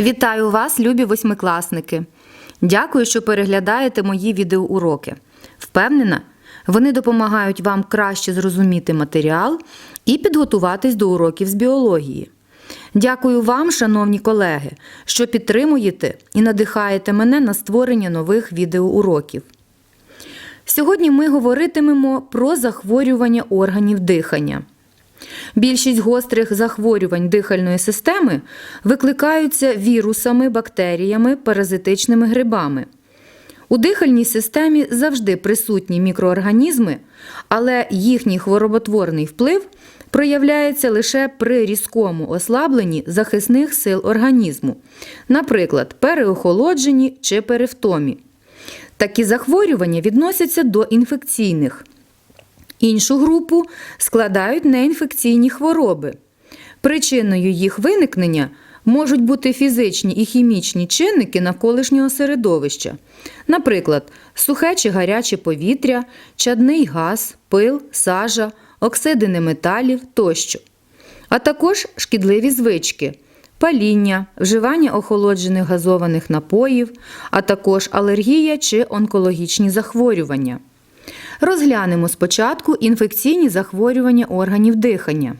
Вітаю вас, любі восьмикласники! Дякую, що переглядаєте мої відеоуроки. Впевнена, вони допомагають вам краще зрозуміти матеріал і підготуватись до уроків з біології. Дякую вам, шановні колеги, що підтримуєте і надихаєте мене на створення нових відеоуроків. Сьогодні ми говоритимемо про захворювання органів дихання. Більшість гострих захворювань дихальної системи викликаються вірусами, бактеріями, паразитичними грибами. У дихальній системі завжди присутні мікроорганізми, але їхній хвороботворний вплив проявляється лише при різкому ослабленні захисних сил організму, наприклад, переохолодженні чи перевтомі. Такі захворювання відносяться до інфекційних. Іншу групу складають неінфекційні хвороби. Причиною їх виникнення можуть бути фізичні і хімічні чинники навколишнього середовища, наприклад, сухе чи гаряче повітря, чадний газ, пил, сажа, оксиди неметалів тощо, а також шкідливі звички. Паління, вживання охолоджених газованих напоїв, а також алергія чи онкологічні захворювання. Розглянемо спочатку інфекційні захворювання органів дихання.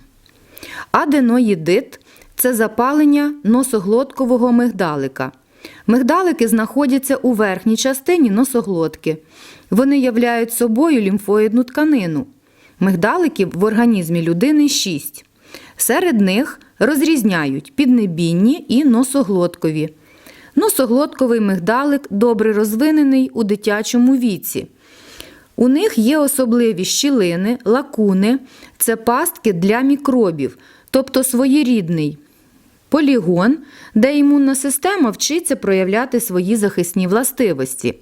Аденоїдит це запалення носоглоткового мигдалика. Мигдалики знаходяться у верхній частині носоглотки. Вони являють собою лімфоїдну тканину. Мигдаликів в організмі людини 6. Серед них розрізняють піднебінні і носоглоткові. Носоглотковий мигдалик добре розвинений у дитячому віці. У них є особливі щілини, лакуни, це пастки для мікробів, тобто своєрідний полігон, де імунна система вчиться проявляти свої захисні властивості.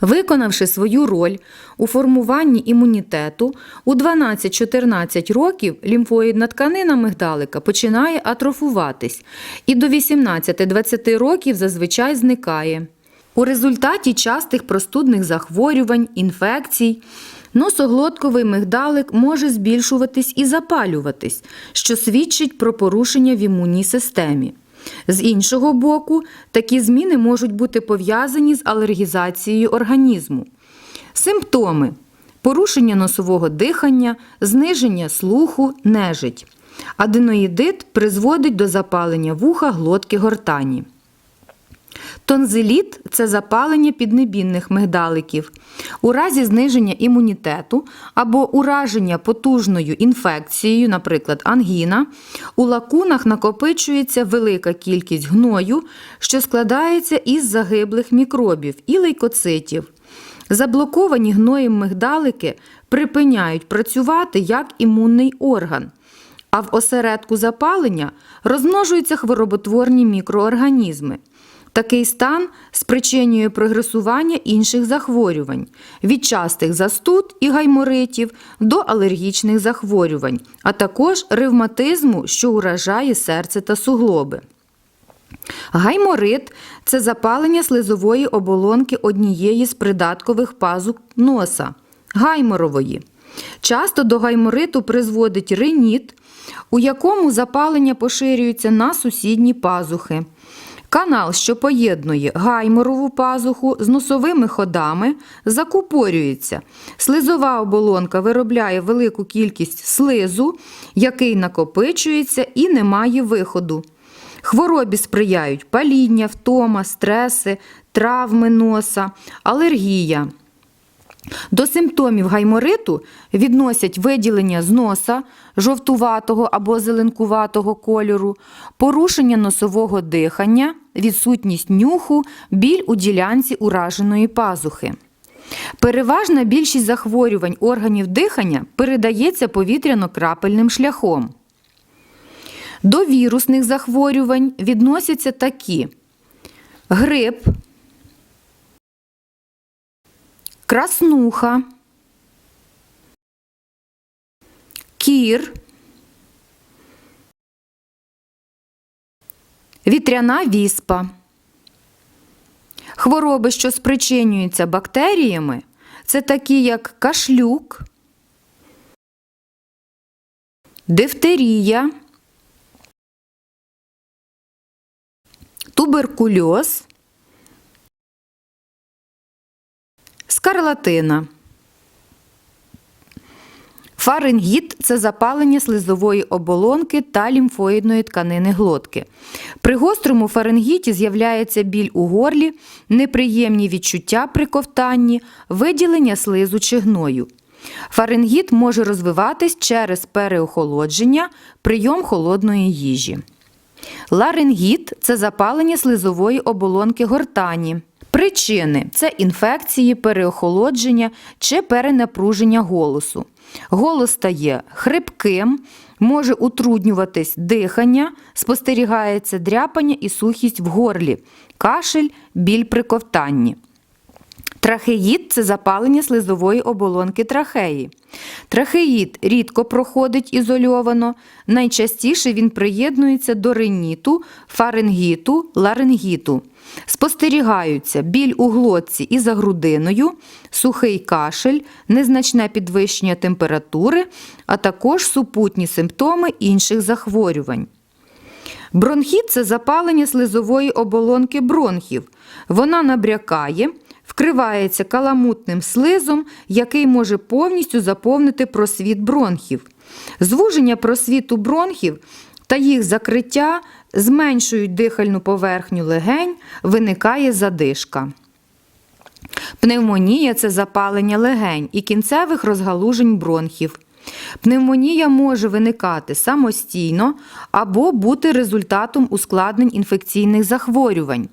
Виконавши свою роль у формуванні імунітету, у 12-14 років лімфоїдна тканина мигдалика починає атрофуватись і до 18-20 років зазвичай зникає. У результаті частих простудних захворювань, інфекцій, носоглотковий мигдалик може збільшуватись і запалюватись, що свідчить про порушення в імунній системі. З іншого боку, такі зміни можуть бути пов'язані з алергізацією організму. Симптоми порушення носового дихання, зниження слуху, нежить. Аденоїдит призводить до запалення вуха глотки гортані. Тонзиліт це запалення піднебінних мигдаликів. У разі зниження імунітету або ураження потужною інфекцією, наприклад, ангіна, у лакунах накопичується велика кількість гною, що складається із загиблих мікробів і лейкоцитів. Заблоковані гноєм мигдалики припиняють працювати як імунний орган. А в осередку запалення розмножуються хвороботворні мікроорганізми. Такий стан спричинює прогресування інших захворювань від частих застуд і гайморитів до алергічних захворювань, а також ревматизму, що уражає серце та суглоби. Гайморит це запалення слизової оболонки однієї з придаткових пазук носа гайморової. Часто до гаймориту призводить риніт, у якому запалення поширюється на сусідні пазухи. Канал, що поєднує гайморову пазуху з носовими ходами, закупорюється. Слизова оболонка виробляє велику кількість слизу, який накопичується і не має виходу. Хворобі сприяють паління, втома, стреси, травми носа, алергія. До симптомів гаймориту відносять виділення з носа жовтуватого або зеленкуватого кольору, порушення носового дихання, відсутність нюху, біль у ділянці ураженої пазухи. Переважна більшість захворювань органів дихання передається повітряно-крапельним шляхом. До вірусних захворювань відносяться такі: грип, краснуха, кір, вітряна віспа. Хвороби, що спричинюються бактеріями, це такі, як кашлюк, дифтерія, туберкульоз, скарлатина. Фарингіт це запалення слизової оболонки та лімфоїдної тканини глотки. При гострому фарингіті з'являється біль у горлі, неприємні відчуття при ковтанні, виділення слизу чи гною. Фарингіт може розвиватись через переохолодження, прийом холодної їжі. Ларингіт це запалення слизової оболонки гортані. Причини це інфекції, переохолодження чи перенапруження голосу. Голос стає хрипким, може утруднюватись дихання, спостерігається дряпання і сухість в горлі, кашель, біль при ковтанні. Трахеїд це запалення слизової оболонки трахеї. Трахеїд рідко проходить ізольовано. Найчастіше він приєднується до риніту, фарингіту, ларингіту. Спостерігаються біль у глотці і за грудиною, сухий кашель, незначне підвищення температури, а також супутні симптоми інших захворювань. Бронхіт це запалення слизової оболонки бронхів. Вона набрякає, вкривається каламутним слизом, який може повністю заповнити просвіт бронхів. Звуження просвіту бронхів та їх закриття зменшують дихальну поверхню легень, виникає задишка. Пневмонія це запалення легень і кінцевих розгалужень бронхів. Пневмонія може виникати самостійно або бути результатом ускладнень інфекційних захворювань.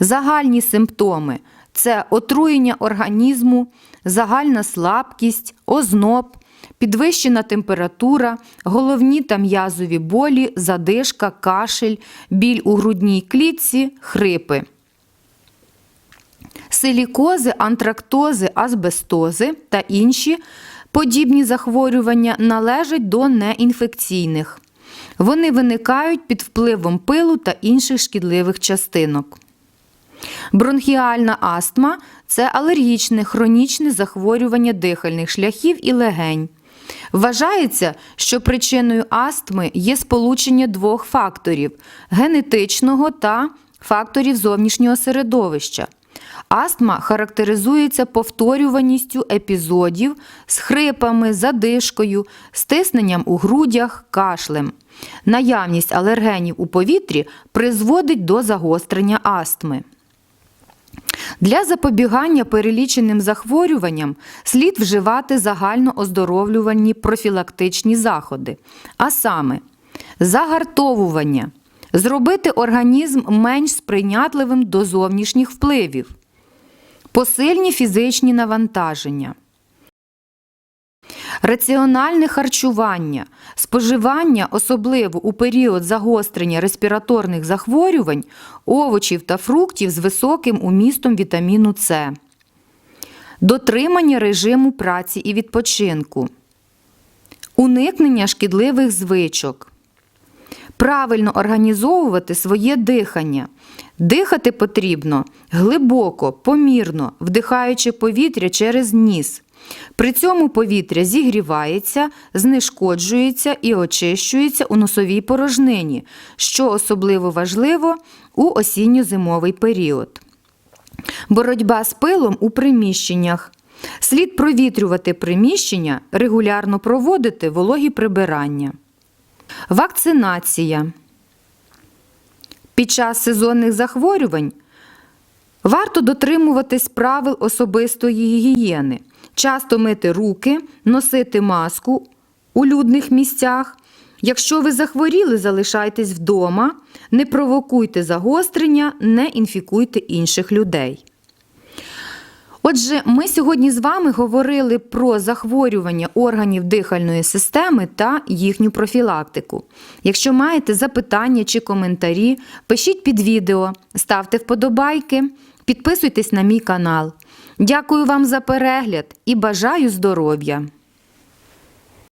Загальні симптоми це отруєння організму, загальна слабкість, озноб, підвищена температура, головні та м'язові болі, задишка, кашель, біль у грудній клітці, хрипи. Силікози, антрактози, азбестози та інші подібні захворювання належать до неінфекційних. Вони виникають під впливом пилу та інших шкідливих частинок. Бронхіальна астма це алергічне хронічне захворювання дихальних шляхів і легень. Вважається, що причиною астми є сполучення двох факторів генетичного та факторів зовнішнього середовища. Астма характеризується повторюваністю епізодів з хрипами, задишкою, стисненням у грудях, кашлем. Наявність алергенів у повітрі призводить до загострення астми. Для запобігання переліченим захворюванням слід вживати загальнооздоровлювальні профілактичні заходи, а саме загартовування, зробити організм менш сприйнятливим до зовнішніх впливів, посильні фізичні навантаження. Раціональне харчування, споживання, особливо у період загострення респіраторних захворювань, овочів та фруктів з високим умістом вітаміну С, дотримання режиму праці і відпочинку, уникнення шкідливих звичок. Правильно організовувати своє дихання. Дихати потрібно глибоко, помірно, вдихаючи повітря через ніс. При цьому повітря зігрівається, знешкоджується і очищується у носовій порожнині, що особливо важливо у осінньо-зимовий період. Боротьба з пилом у приміщеннях. Слід провітрювати приміщення, регулярно проводити вологі прибирання. Вакцинація. Під час сезонних захворювань варто дотримуватись правил особистої гігієни, часто мити руки, носити маску у людних місцях. Якщо ви захворіли, залишайтесь вдома, не провокуйте загострення, не інфікуйте інших людей. Отже, ми сьогодні з вами говорили про захворювання органів дихальної системи та їхню профілактику. Якщо маєте запитання чи коментарі, пишіть під відео, ставте вподобайки, підписуйтесь на мій канал. Дякую вам за перегляд і бажаю здоров'я!